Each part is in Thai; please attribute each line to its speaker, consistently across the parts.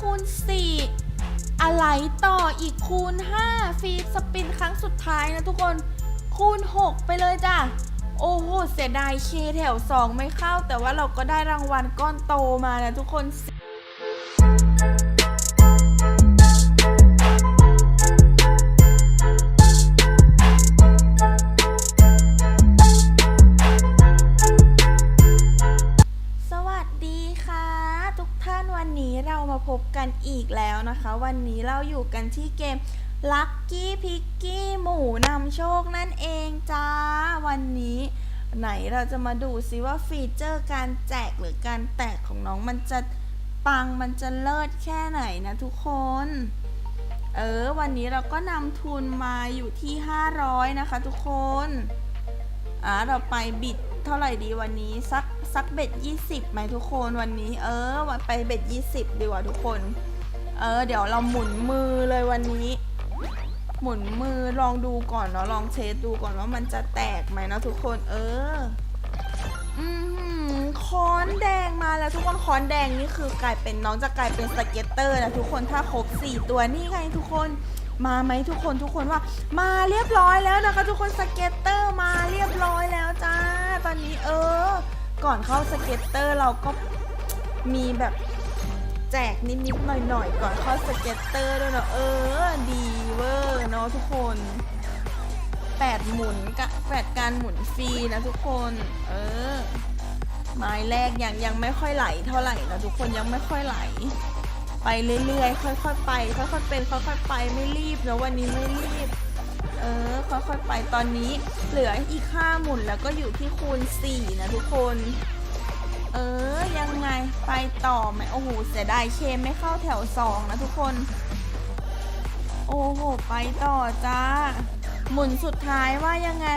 Speaker 1: คูณ 4 อะไรต่ออีกคูณ 5 ฟีดสปินครั้งสุดท้ายนะทุกคนคูณ 6 ไปเลยจ้ะ โอ้โห เสียดายเคแถว 2 ไม่เข้า แต่ว่าเราก็ได้รางวัลก้อนโตมานะทุกคน ท่านวันนี้เรามาพบกันอีกแล้วนะคะ วันนี้เราอยู่กันที่เกม Lucky p i c k y หมูนำโชคนั่นเองจ้า วันนี้ไหนเราจะมาดูซิว่าฟีเจอร์การแจกหรือการแตกของน้องมันจะปังมันจะเลิศแค่ไหนนะทุกคน เออ วันนี้เราก็นำทุนมาอยู่ที่ 500 นะคะทุกคน อ่าเราไปบิด เท่าไหร่ดีวันนี้สักสักเบ็ด20ไหมทุกคนวันนี้ เออวันไปเบ็ด20ดีกว่าทุกคน เออ เดี๋ยวเราหมุนมือเลยวันนี้ หมุนมือลองดูก่อนเนาะลองเทสดูก่อนว่ามันจะแตกไหมนะทุกคน เออ อือหือค้อนแดงมาแล้วทุกคนค้อนแดงนี่คือกลายเป็นน้องจะกลายเป็นสเก็ตเตอร์นะทุกคนถ้าครบ4ตัวนี่ไงทุกคนมาไหมทุกคนทุกคนว่า มาเรียบร้อยแล้วนะคะ ทุกคนสเก็ตเตอร์มาเรียบร้อยแล้วจ้า ก่อนเข้าสเก็ตเตอร์เราก็มีแบบแจกนิดๆหน่อยๆก่อนเข้าสเก็ตเตอร์ด้วยเนาะเออดีเวอร์เนาะทุกคนแปดหมุนกะแปดการหมุนฟรีนะทุกคน เออไม้แรกยังยังไม่ค่อยไหลเท่าไหร่นะทุกคนยังไม่ค่อยไหล ไปเรื่อยๆค่อยๆไป ค่อยๆเป็นค่อยๆไปไม่รีบนะวันนี้ไม่รีบ ออค่อยๆไปตอนนี้เหลืออีกห้าหมุนแล้วก็อยู่ที่คูณสี่นะทุกคน เออ ยังไงไปต่อไหมโอ้โหเสียดายเคไม่เข้าแถวสองนะทุกคน โอ้โห ไปต่อจ้า หมุนสุดท้ายว่ายังไง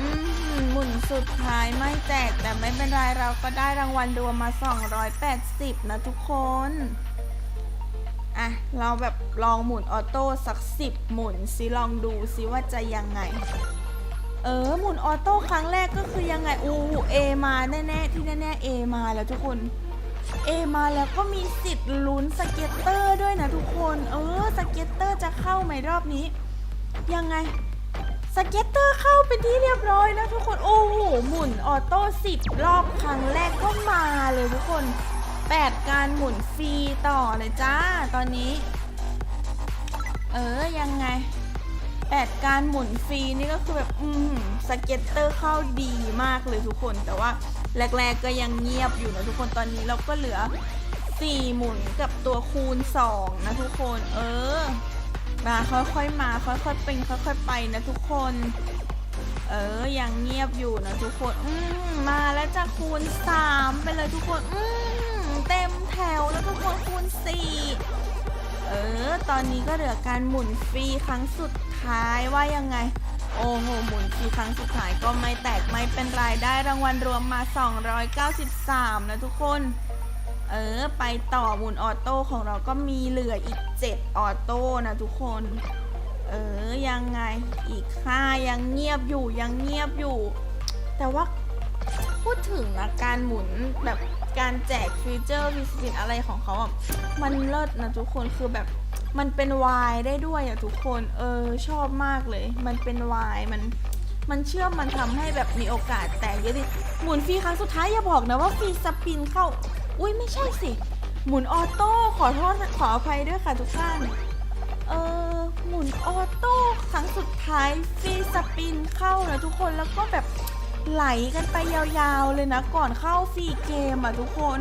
Speaker 1: อืมหือหมุนสุดท้ายไม่แจกแต่ไม่เป็นไรเราก็ได้รางวัลรวมมา 280 นะทุกคนอะเราแบบ ลองหมุนออโต้สักสิบหมุนซิลองดูซิว่าจะยังไง เออหมุนออโต้ครั้งแรกก็คือยังไงอู้เอมาแน่ๆที่แน่ๆเอมาแล้วทุกคนเอมาแล้วก็มีสิทธิ์ลุ้นสเก็ตเตอร์ด้วยนะทุกคน เออสเก็ตเตอร์จะเข้าไหมรอบนี้ ยังไงสเก็ตเตอร์เข้าเป็นที่เรียบร้อยนะทุกคน โอ้โหหมุนออโต้สิบรอบครั้งแรกก็มาเลยทุกคน 8 การหมุนฟรีต่อเลยจ้าตอนนี้ เออ ยังไง8การหมุนฟรีนี่ก็คือแบบ อืมสเก็ตเตอร์เข้าดีมากเลยทุกคน แต่ว่าแรก ๆ ก็ยังเงียบอยู่นะทุกคนตอนนี้เราก็เหลือ4หมุนกับตัวคูณ2นะทุกคน เออ มาค่อยๆมาค่อยๆเป็นค่อยๆไปนะทุกคน เออ ยังเงียบอยู่นะทุกคน อืมมาแล้วจะคูณ3ไปเลยทุกคน อืมเต็มแถวแล้วทุกคนคูณ4 เออ ตอนนี้ก็เหลือการหมุนฟรีครั้งสุดท้ายว่ายังไง โอ้โห หมุนฟรีครั้งสุดท้ายก็ไม่แตกไม่เป็นไรได้รางวัลรวมมา 293 นะทุกคน เออ ไปต่อหมุนออโต้ของเราก็มีเหลืออีก 7 ออโต้นะทุกคน เออ ยังไง อีกห้ายังเงียบอยู่ยังเงียบอยู่ แต่ว่าพูดถึงนะการหมุนแบบ การแจกฟีเจอร์วิสปินอะไรของเขาอะมันเลิศนะทุกคนคือแบบมันเป็นวายได้ด้วยอะทุกคนเออชอบมากเลย มันเป็นวายมันมันเชื่อมมันทำให้แบบมีโอกาสแตกเยอะดิหมุนฟรีครั้งสุดท้ายอย่าบอกนะว่าฟรีสปินเข้า อุ้ยไม่ใช่สิ หมุนออโต้ขอโทษขออภัยด้วยค่ะทุกท่านเออหมุนออโต้ครั้งสุดท้ายฟรีสปินเข้านะทุกคนแล้วก็แบบ ไหลกันไปยาวๆเลยนะก่อนเข้าฟรีเกมอะทุกคน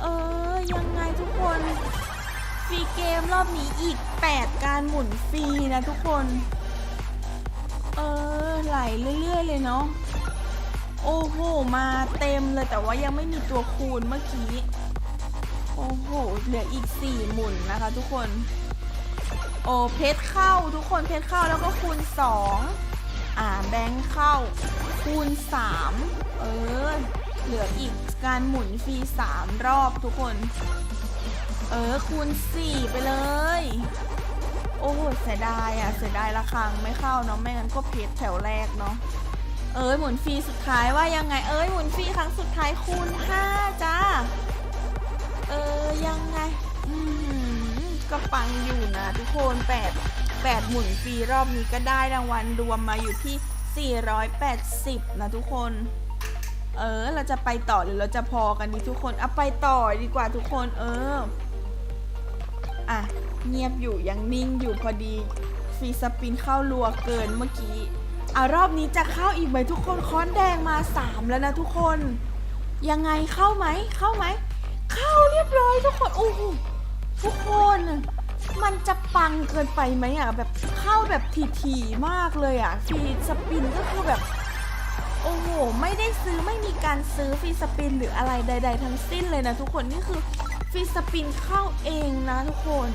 Speaker 1: เออ ยังไงทุกคนฟรีเกมรอบนี้อีก 8 การหมุนฟรีนะทุกคน เออ ไหลเรื่อยๆเลยเนาะโอ้โห มาเต็มเลยแต่ว่ายังไม่มีตัวคูณเมื่อกี้ โอ้โห เหลืออีก 4 หมุนนะคะทุกคน โอ้เพชรเข้าทุกคนเพชรเข้าแล้วก็คูณ 2 อ่าแบงค์เข้าคูณ 3 เออ เหลืออีกการหมุนฟรี 3 รอบทุกคน เออ คูณ 4 ไปเลย โอ้โหเสียดายอะ เสียดายละครังไม่เข้าเนาะไม่งั้นก็เพชรแถวแรกเนาะเอ้ยหมุนฟรีสุดท้ายว่ายังไง เอ้ยหมุนฟรีครั้งสุดท้ายคูณ 5 จ้า เออยังไงก็ปังอยู่นะทุกคนแปดแปดหมุนฟรีรอบนี้ก็ได้รางวัลรวมมาอยู่ที่ 480 นะทุกคน เออ เราจะไปต่อหรือเราจะพอกันดีทุกคนเอาไปต่อดีกว่าทุกคน เออ อะ เงียบอยู่ยังนิ่งอยู่พอดีฟรีสปินเข้ารัวเกินเมื่อกี้อะรอบนี้จะเข้าอีกไหมทุกคนค้อนแดงมา 3 แล้วนะทุกคน ยังไงเข้าไหมเข้าไหม เข้าเรียบร้อยทุกคนโอ้โหทุกคน มันจะปังเกินไปไหมอะแบบเข้าแบบถี่ๆมากเลยอะฟรีสปินก็คือแบบ โอ้โห ไม่ได้ซื้อไม่มีการซื้อฟรีสปินหรืออะไรใด ๆ ทั้งสิ้นเลยนะทุกคนนี่คือฟรีสปินเข้าเองนะทุกคน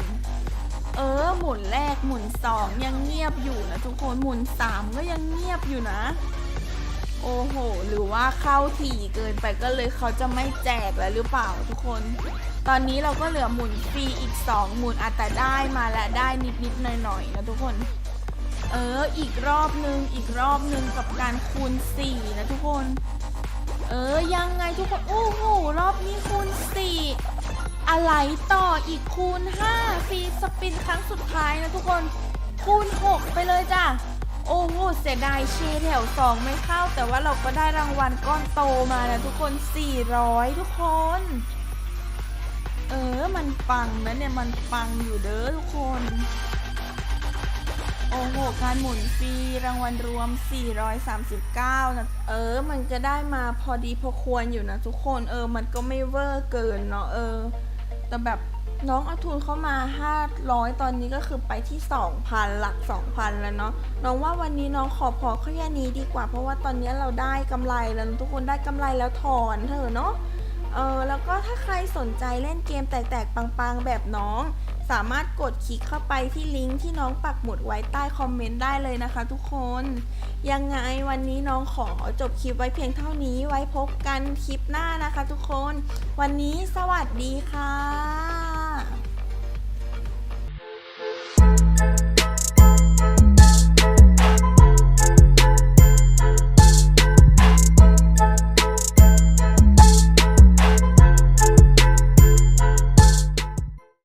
Speaker 1: เออหมุนแรกหมุนสองยังเงียบอยู่นะทุกคนหมุนสามก็ยังเงียบอยู่นะ โอ้โห หรือว่าเข้าถี่เกินไปก็เลยเขาจะไม่แจกแล้วหรือเปล่าทุกคน ตอนนี้เราก็เหลือหมุนฟรีอีก 2 หมุนอาจจะได้มาและได้นิดๆหน่อยๆนะทุกคน เอออีกรอบนึงอีกรอบนึงกับการคูณ 4 นะทุกคน เออยังไงทุกคนโอ้โหรอบนี้คูณ 4 อะไรต่ออีกคูณ 5 ฟรีสปินครั้งสุดท้ายนะทุกคนคูณ 6 ไปเลยจ้ะโอ้โหเสียดายเชแถว 2 ไม่เข้า แต่ว่าเราก็ได้รางวัลก้อนโตมานะทุกคน 400 ทุกคน เออ มันปังนะเนี่ย มันปังอยู่เด้อทุกคน โอ้โห การหมุนฟรีรางวัลรวม 439 นะ เออ มันก็ได้มาพอดีพอควรอยู่นะทุกคน เออ มันก็ไม่เวอร์เกินเนาะ เออ แต่แบบน้องเอาทุนเข้ามา 500 ตอนนี้ก็คือไปที่ 2,000 หลัก 2,000 แล้วเนาะ น้องว่าวันนี้น้องขอพอแค่นี้ดีกว่า เพราะว่าตอนนี้เราได้กำไรแล้วทุกคนได้กำไรแล้วถอนเถอะเนาะ เออแล้วก็ถ้าใครสนใจเล่นเกมแตกๆ ปังๆ แบบน้อง สามารถกดคลิกเข้าไปที่ลิงก์ที่น้องปักหมุดไว้ใต้คอมเมนต์ได้เลยนะคะทุกคน ยังไงวันนี้น้องขอจบคลิปไว้เพียงเท่านี้ไว้พบกันคลิปหน้านะคะทุกคน วันนี้สวัสดีค่ะ